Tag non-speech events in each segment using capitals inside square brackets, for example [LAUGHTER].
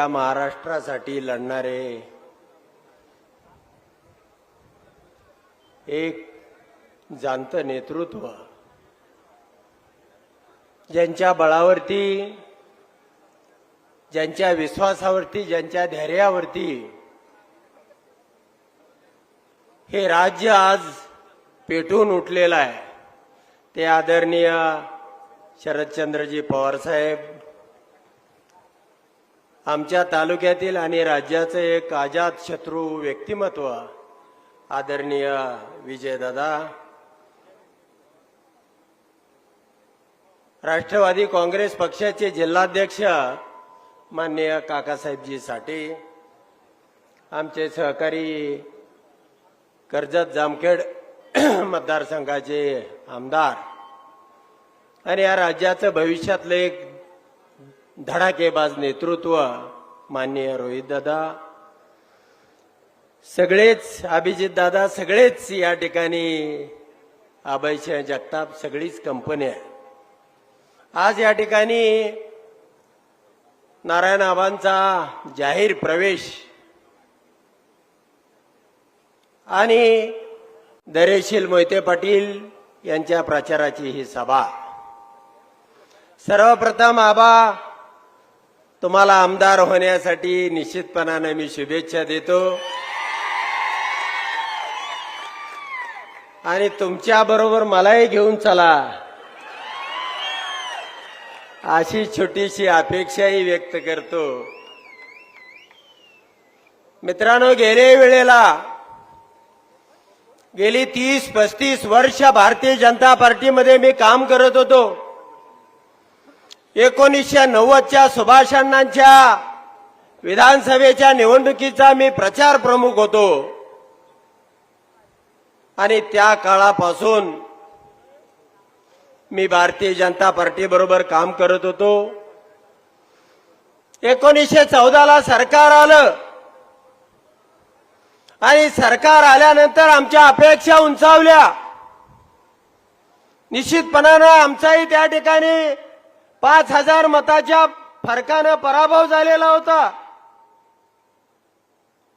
त्या महाराष्ट्रासाठी लढणारे. एक जाणत नेतृत्व. ज्यांच्या बळावरती ज्यांच्या विश्वासावरती ज्यांच्या धैर्यावरती हे राज्य आज पेटून उठलेलं आहे. ते आदरणीय शरदचंद्रजी पवार साहेब आमच्या तालुक्यातील आणि राज्याचं एक आजाद शत्रू व्यक्तिमत्व आदरणीय विजयदादा राष्ट्रवादी काँग्रेस पक्षाचे जिल्हाध्यक्ष माननीय काकासाहेबजी साठे आमचे सहकारी कर्जत जामखेड [CLEARS THROAT] मतदारसंघाचे आमदार आणि या राज्याचं भविष्यातलं एक धडाकेबाज नेतृत्व माननीय रोहित दादा. सगळेच अभिजित दादा सगळेच या ठिकाणी अभयशय जगताप सगळीच कंपनी आहे आज या ठिकाणी नारायण आबांचा जाहीर प्रवेश आणि दरेशील मोहिते पाटील यांच्या प्रचाराची ही सभा. सर्वप्रथम आबा तुम्हाला आमदार होण्यासाठी निश्चितपणाने मी शुभेच्छा देतो. आणि तुमच्या बरोबर मलाही घेऊन चला. अशी छोटीशी अपेक्षाही व्यक्त करतो. मित्रांनो गेले वेळेला गेली तीस पस्तीस वर्ष भारतीय जनता पार्टीमध्ये मी काम करत होतो. एकोणीसशे नव्वदच्या सुभाष अण्णांच्या विधानसभेच्या निवडणुकीचा मी प्रचार प्रमुख होतो. आणि त्या काळापासून मी भारतीय जनता पार्टी बरोबर काम करत होतो. एकोणीसशे चौदाला सरकार आलं. आणि सरकार आल्यानंतर आमच्या अपेक्षा उंचावल्या. निश्चितपणानं आमचाही त्या ठिकाणी पाच हजार मताच्या फरकानं पराभव झालेला होता.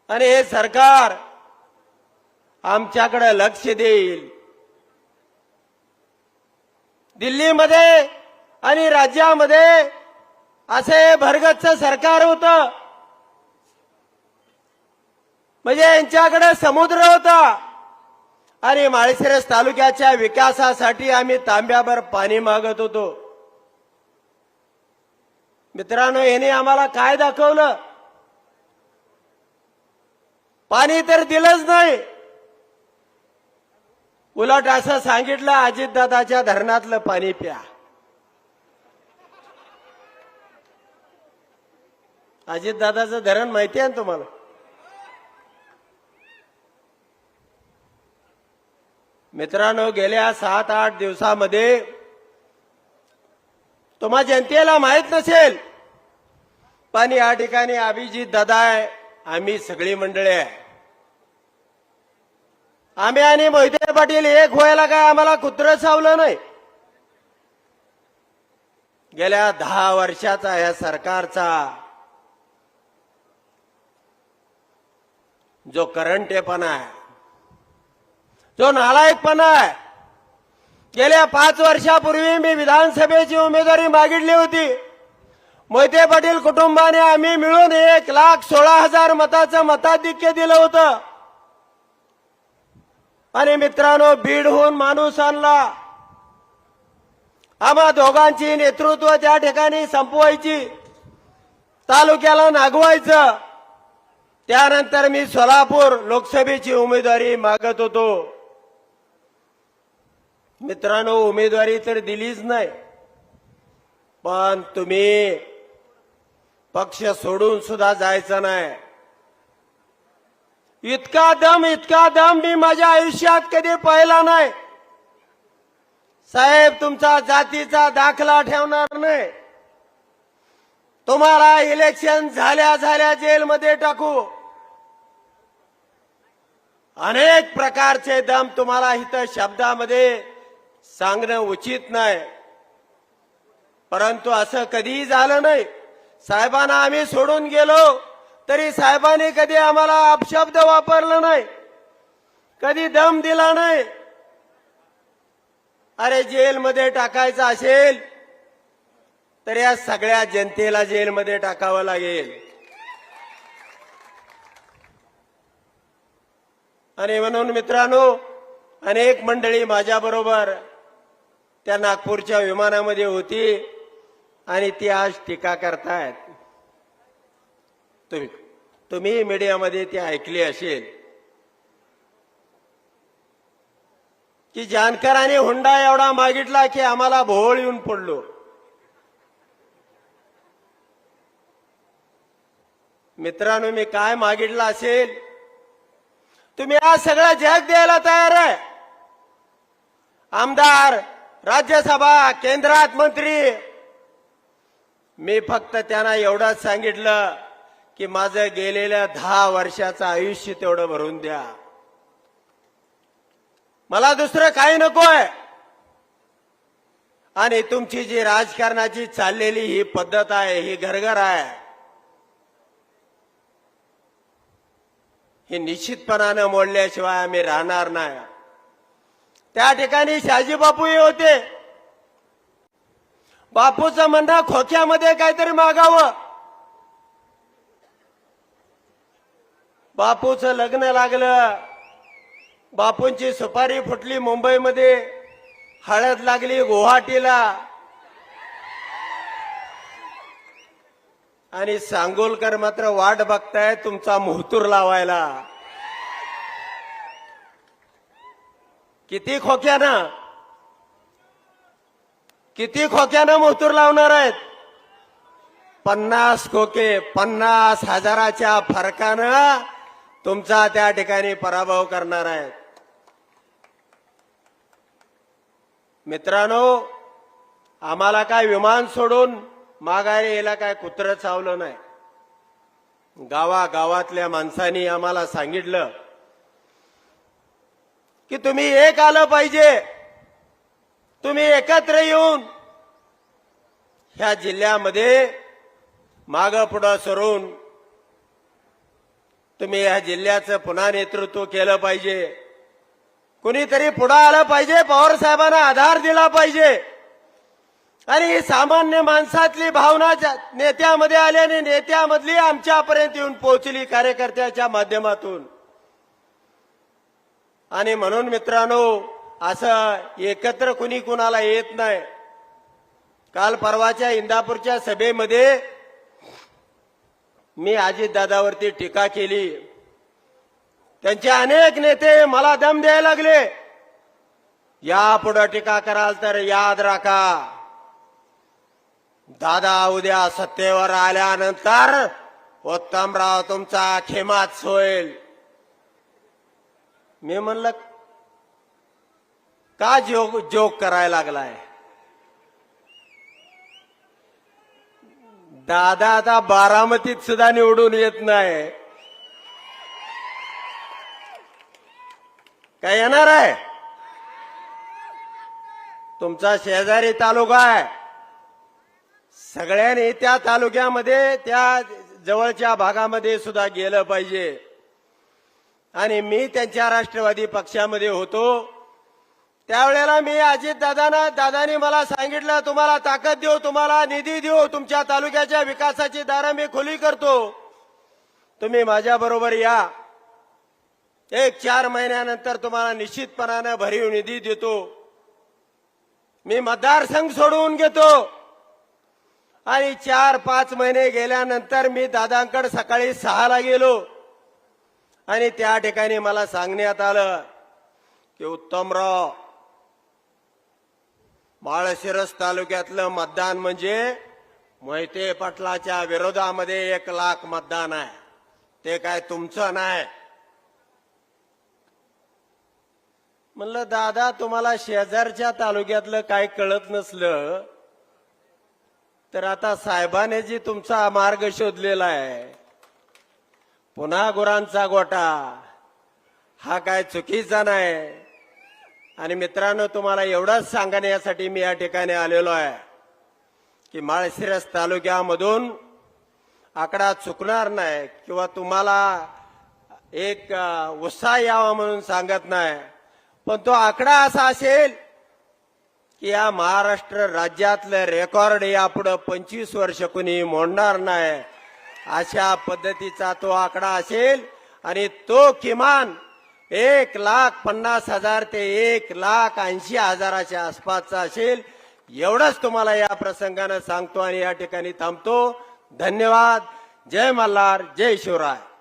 आणि हे सरकार आमच्याकडे लक्ष देईल. दिल्लीमध्ये आणि राज्यामध्ये असे भरगतचं सरकार होत. म्हणजे यांच्याकडे समुद्र होता. आणि माळशिरस तालुक्याच्या विकासासाठी आम्ही तांब्याभर पाणी मागत होतो. मित्रांनो याने आम्हाला काय दाखवलं? पाणी तर दिलंच नाही. उलट असं सांगितलं अजितदादाच्या धरणातलं पाणी प्या. अजितदादाचं धरण माहिती आहे ना तुम्हाला? मित्रांनो गेल्या सात आठ दिवसामध्ये तुम्हा जनतेला माहीत नसेल. पण या ठिकाणी अभिजित दादा आहे. आम्ही सगळी मंडळी आहे. आम्ही आणि मोहिते पाटील एक व्हायला काय आम्हाला कुत्र सावलं नाही. गेल्या दहा वर्षाचा या सरकारचा जो करंटेपणा आहे जो नालायकपणा आहे गेल्या पाच वर्षापूर्वी मी विधानसभेची उमेदवारी मागितली होती. मोहिते पाटील कुटुंबाने आम्ही मिळून एक लाख सोळा हजार मताचं मताधिक्य दिलं होतं. आणि मित्रांनो बीडहून माणूस आणला. आम्हा दोघांची नेतृत्व त्या ठिकाणी संपवायची तालुक्याला नागवायचं. त्यानंतर मी सोलापूर लोकसभेची उमेदवारी मागत होतो. मित्रांनो उमेदवारी तर दिलीच नाही. पण तुम्ही पक्ष सोडून सुद्धा जायचं नाही. इतका दम इतका दम मी माझ्या आयुष्यात कधी पाहिला नाही. साहेब तुमचा जातीचा दाखला ठेवणार नाही. तुम्हाला इलेक्शन झाल्या झाल्या जेलमध्ये टाकू. अनेक प्रकारचे दम तुम्हाला इथं शब्दामध्ये सांगणं उचित नाही. परंतु असं कधीही झालं नाही. साहेबांना आम्ही सोडून गेलो तरी साहेबांनी कधी आम्हाला अपशब्द वापरला नाही. कधी दम दिला नाही. अरे जेलमध्ये टाकायचं असेल तर या सगळ्या जनतेला जेलमध्ये टाकावं लागेल. आणि म्हणून मित्रांनो अनेक मंडळी माझ्याबरोबर त्या नागपूरच्या विमानामध्ये होती आणि ती आज टीका करतायत. तुम्ही तुम्ही मीडियामध्ये ती ऐकली असेल. की जानकरांनी हुंडा एवढा मागितला की आम्हाला भोवळ येऊन पडलो. मित्रांनो मी काय मागितलं असेल? तुम्ही आज सगळं जग द्यायला तयार आहे. आमदार राज्यसभा केंद्रात मंत्री मी फक्त त्यांना एवढंच सांगितलं की माझं गेलेल्या दहा वर्षाचं आयुष्य तेवढं भरून द्या. मला दुसरं काही नकोय. आणि तुमची जी राजकारणाची चाललेली ही पद्धत आहे ही घरघर आहे हे निश्चितपणानं मोडल्याशिवाय आम्ही राहणार नाही. त्या ठिकाणी शाजी बापूही होते. बापूचं म्हणणं खोक्यामध्ये काहीतरी मागावं. बापूचं लग्न लागलं. बापूंची सुपारी फुटली मुंबईमध्ये. हळद लागली गुवाहाटीला. आणि सांगोलकर मात्र वाट बघताय तुमचा मुहतूर लावायला. किती खोक्यानं? किती खोक्यानं मुहतूर लावणार आहेत? पन्नास खोके पन्नास हजाराच्या फरकानं तुमचा त्या ठिकाणी पराभव करणार आहेत. मित्रांनो आम्हाला काय विमान सोडून माघारी यायला काय कुत्र चावलं नाही. गावा गावातल्या माणसांनी आम्हाला सांगितलं की तुम्ही एक आलं पाहिजे. तुम्ही एकत्र येऊन ह्या जिल्ह्यामध्ये माग पुढं सरून तुम्ही या जिल्ह्याचं पुन्हा नेतृत्व केलं पाहिजे. कुणीतरी पुढं आलं पाहिजे पवार साहेबांना आधार दिला पाहिजे. आणि ही सामान्य माणसातली भावना ज्या- नेत्यामध्ये आली आणि नेत्यामधली आमच्यापर्यंत येऊन पोहोचली कार्यकर्त्याच्या माध्यमातून. आणि म्हणून मित्रांनो असं एकत्र कुणी कुणाला येत नाही. काल परवाच्या इंदापूरच्या सभेमध्ये मी अजितदादावरती टीका केली. त्यांचे अनेक नेते मला दम द्यायला लागले. या पुढे टीका कराल तर याद राखा. दादा उद्या सत्तेवर आल्यानंतर उत्तमराव तुमचा खेमाच होईल मी म्हणलं का जोग जोग करायला लागलाय? दादा आता बारामतीत सुद्धा निवडून येत नाही. काय येणार आहे? तुमचा शेजारी तालुका आहे. सगळ्यांनी त्या तालुक्यामध्ये त्या जवळच्या भागामध्ये सुद्धा गेलं पाहिजे. आणि मी त्यांच्या राष्ट्रवादी पक्षामध्ये होतो. त्यावेळेला मी अजित दादांना दादानी मला सांगितलं तुम्हाला ताकद देऊ तुम्हाला निधी देऊ तुमच्या तालुक्याच्या विकासाची दारं मी खुली करतो. तुम्ही माझ्या बरोबर या. एक चार महिन्यानंतर तुम्हाला निश्चितपणानं भरीव निधी देतो. मी मतदारसंघ सोडवून घेतो. आणि चार पाच महिने गेल्यानंतर मी दादांकडे सकाळी सहाला गेलो. आणि त्या ठिकाणी मला सांगण्यात आलं की उत्तमराव माळशिरस तालुक्यातलं मतदान म्हणजे मोहिते पाटलाच्या विरोधामध्ये एक लाख मतदान आहे. ते काय तुमचं नाही? म्हणलं दादा तुम्हाला शेजारच्या तालुक्यातलं काय कळत नसलं तर आता साहेबाने जी तुमचा मार्ग शोधलेला आहे पुन्हा गुरांचा गोटा हा काय चुकीचा नाही. आणि मित्रांनो तुम्हाला एवढंच सांगण्यासाठी मी या ठिकाणी आलेलो आहे की माळशिरस तालुक्यामधून आकडा चुकणार नाही किंवा तुम्हाला एक उत्साह यावा म्हणून सांगत नाही. पण तो आकडा असा असेल की या महाराष्ट्र राज्यातलं रेकॉर्ड यापुढं पंचवीस वर्ष कुणी मोडणार नाही. अशा पद्धतीचा तो आकडा असेल आणि तो किमान एक लाख पन्नास हजार ते एक लाख ऐंशी हजाराच्या आसपासचा असेल. एवढंच तुम्हाला या प्रसंगानं सांगतो आणि या ठिकाणी थांबतो. धन्यवाद. जय मल्हार. जय शिवराय.